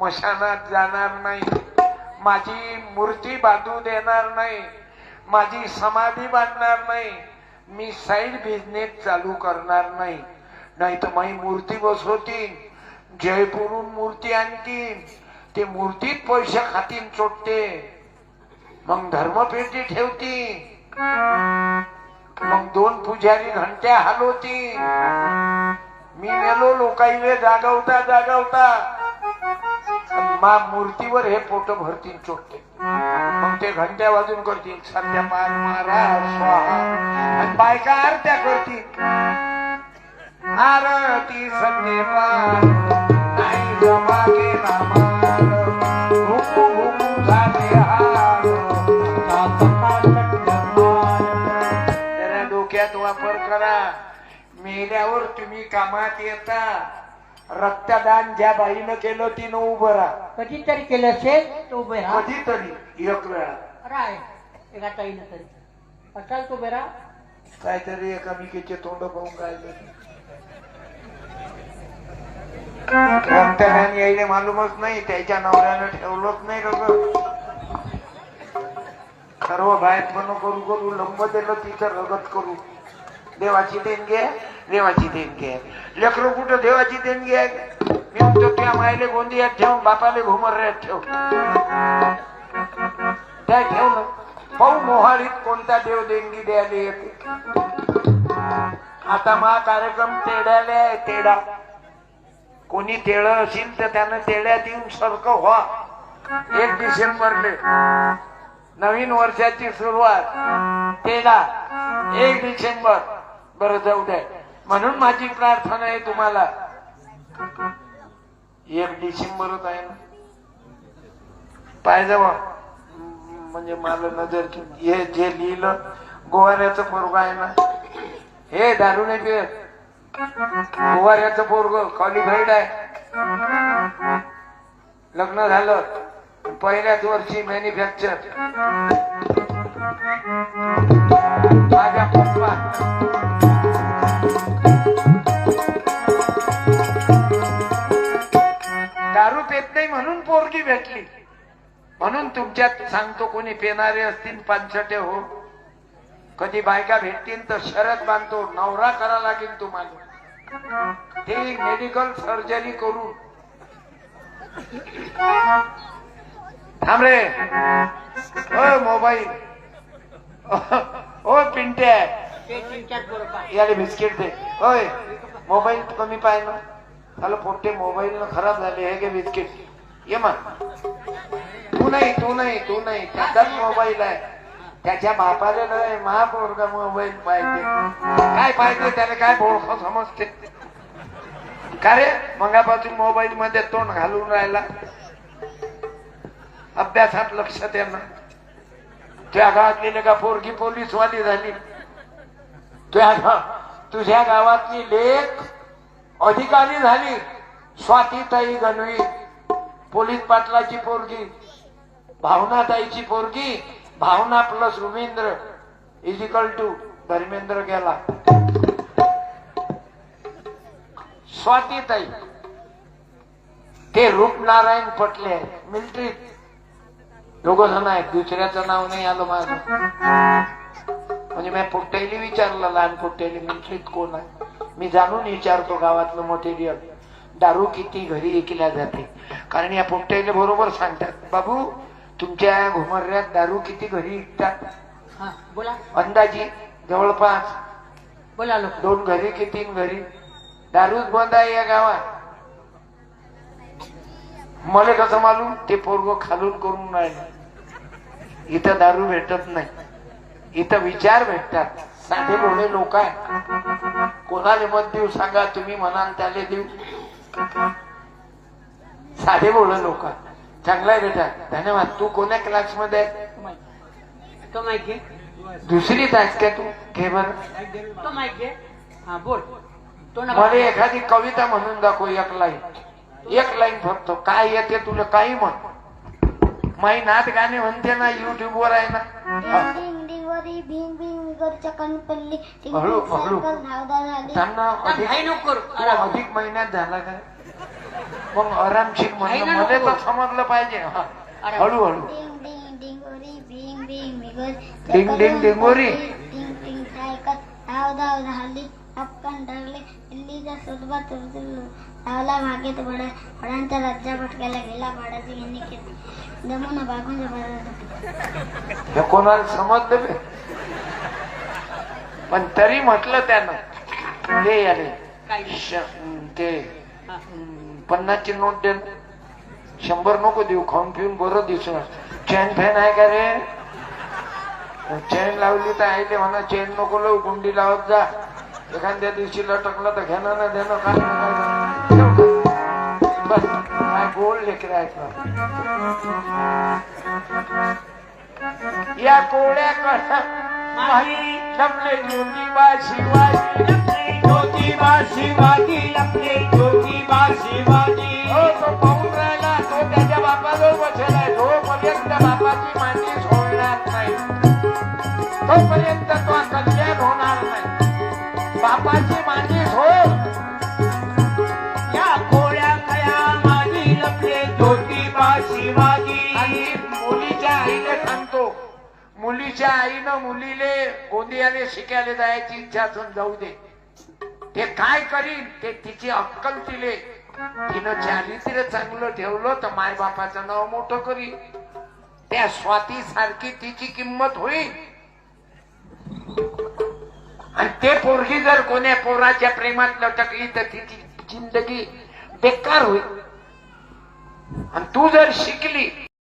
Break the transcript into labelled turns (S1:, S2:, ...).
S1: मशानात जाणार नाही. माझी मूर्ती बांधू देणार नाही. माझी समाधी बांधणार नाही. मी साईड बिझनेस चालू करणार नाही. नाही तर माझी मूर्ती बसवतील. जयपूरून मूर्ती आणतील. ते मूर्तीत पैसे खातील चोटते मग धर्मपेटी ठेवती मग दोन पुजारी घंट्या हलवती मी गेलो लोकाईले जागवता जागवता. मा मूर्तीवर हे पोट भरतील चोटते मग ते घंट्या वाजून करतील सध्या पाय मारा स्वाहा. आणि बायका आरत्या करतील. आरती सत्यपाल नाही जरा डोक्यात वापर करा. मेल्यावर तुम्ही कामात येता. रक्तदान ज्या बाईनं केलं तिनं उभं राहा.
S2: कधीतरी केलं असेल तो उभे राहा.
S1: कधीतरी एक वेळा.
S2: राय एका ताईनं तरी. असाल तो बेरा
S1: काहीतरी एकामेकीचे तोंड पाहून काय रक्तदान यायला मालूमच नाही त्याच्या नवऱ्यानं ठेवलंच नाही रगत. सर्व बाहेरपण करू करू लंब दिलं तिचं रगत करू. देवाची देणगी आहे देवाची देणगी आहे. लेकर कुठं देवाची देणगी आहे? मी म्हणतो त्या मायले गोंदियात ठेवून बापाले घुमर्यात ठेव. त्या ठेवलं पाहू मोहाळीत कोणता देव देणगी द्यायला येते. आता मा कार्यक्रम तेड्याले आहे तेडा. कोणी तेळ असेल तर त्यानं तेड्यात येऊन सरकं व्हा. एक डिसेंबरले. नवीन वर्षाची सुरुवात. तेडा. एक डिसेंबर. बरं जाऊ द्या. म्हणून माझी प्रार्थना आहे तुम्हाला. एक डिसेंबरच आहे ना. पाय जावा. म्हणजे मला नजर हे जे लिहिलं गोवाऱ्याचं पोरग आहे ना. हे दारू नाही पिय गोवाऱ्याचं पोरग क्वालिफाईड आहे. लग्न झालं. पहिल्याच वर्षी मॅन्युफॅक्चर माझ्या पप्पा. भेटली म्हणून तुमच्यात सांगतो कोणी पेणारे असतील पानसटे हो. कधी बायका भेटतील तर शरद बांधतो नवरा करा लागेल तुम्हाला. ते मेडिकल सर्जरी करू थांब रे. ओ मोबाईल. ओ पिंट्या.
S2: ते
S1: याले बिस्किट दे. होय मोबाईल कमी पाय ना हॅलो पोट्टे मोबाईल खराब झाले हे गे बिस्किट. ये मग तू नाही तू नाही तू नाही. त्याचाच मोबाईल आहे. त्याच्या बापाला नाही महापौरगा मोबाईल पाहिजे. काय पाहिजे त्याला काय बोळख समजते. का रे? मंगापासून मोबाईल मध्ये तोंड घालून राहिला. अभ्यासात लक्ष द्या तुझ्या त्या गावातली का पोरगी पोलीसवाली झाली? तुझ्या गा- तुझ्या गावातली लेख अधिकारी झाली. स्वातीताई गणवी. पोलीस पाटलाची पोरगी भावनाताईची पोरगी Bhavana plus Rumendra equal to Dharmendra गेला. स्वातीताई ते रूपनारायण पटले मिलिटरीत दोघ जण आहेत दुसऱ्याचं नाव नाही आलं माझं. म्हणजे मी पोट्टेली विचारलं लहान पोट्टेली मिलिटरीत कोण आहे? मी जाणून विचारतो गावातलं मटेरियल दारू किती घरी विकल्या जाते. कारण या पोट्टेले बरोबर सांगतात बाबू तुमच्या घुमर्यात दारू किती घरी विकतात?
S2: हा बोला.
S1: अंदाजी जवळपास
S2: बोला लोक
S1: दोन घरी की तीन घरी. दारूच बंद आहे या गावात. मला कसं मालूम? ते पोरग खालून करून राहिले. इथं दारू भेटत नाही. इथं विचार भेटतात. साधे भोळे लोक आहे कोणाला मत देऊ सांगा? तुम्ही म्हणाल त्याला देऊ. साधे भोळे लोक. चांगला आहे बेटा. धन्यवाद. तू कोण्या क्लासमध्ये आहे?
S2: तो माहीत घे.
S1: दुसरीत आहेस का तू? घे बरं.
S2: तो माहीत घे हा बोल. तो
S1: मला एखादी कविता म्हणून दाखव एक लाईन एक लाईन फक्त. काय येते तुला काही म्हण. माई नात गाणे म्हणते ना युट्यूब वर आहे ना.
S3: वरी भिंग भिंग विगरच्या कणपल्ली टिंग
S1: हळू,
S3: टिंग
S1: हळू.
S3: सायकल धावदा झाली
S1: थांब ना, अधिक
S2: घाई नको करू.
S1: तुला अधिक महिन्यात झाला काय मग आरामशीर म्हणलं मध्ये. तर समजलं पाहिजे हा. हळूहळू
S3: डिंग डिंग डिंगोरी बिंग बिंग बिगर
S1: डिंग डिंग डिंगोरी.
S3: डिंग डिंग सायकत धाव धाव धावली आप धरले दिल्लीचा मागे तो बडा राज्या भटकायला गेला पाडाची केली बागून जबरदस्त
S1: हे कोणाला समजलं बे? पण तरी म्हटलं त्यानं हे याले श- ते पन्नासची नोट दे शंभर नको देऊ खाऊन पिऊन बरं दिसून चैन फॅन आहे का रे चेन लावली तर आहे ते म्हणा चेन नको लावू गुंडी लावत जा। एखाद्या दिवशी लटकलं तर घेणं ना देणं काय बस काय गोल लेकर आहेत या कोळ्या कळा
S2: माही
S1: लपले ज्योतिबा शिवाजी.
S2: ज्योतिबा शिवाजी. लपले ज्योतिबा शिवाजी.
S1: हो, बापाची मांडी सोड हो.
S2: या कोळ्या कया माझी लपले ज्योतिबा शिवाजी
S1: आणि मुलीच्या आईने सांगतो. मुलीच्या आईनं मुलीले गोंदियाने शिकायला जायची इच्छा असून जाऊ दे. ते काय करीन ते तिची अक्कल तिले. तिनं चारित्र्य चांगलं ठेवलं तर माय बापाचं नाव मोठं करीन. त्या स्वाती सारखी तिची किंमत होईल. आणि ते पोरगी जर कोण्या पोराच्या प्रेमात लटकली तर तिची जिंदगी बेकार होईल. आणि तू जर शिकली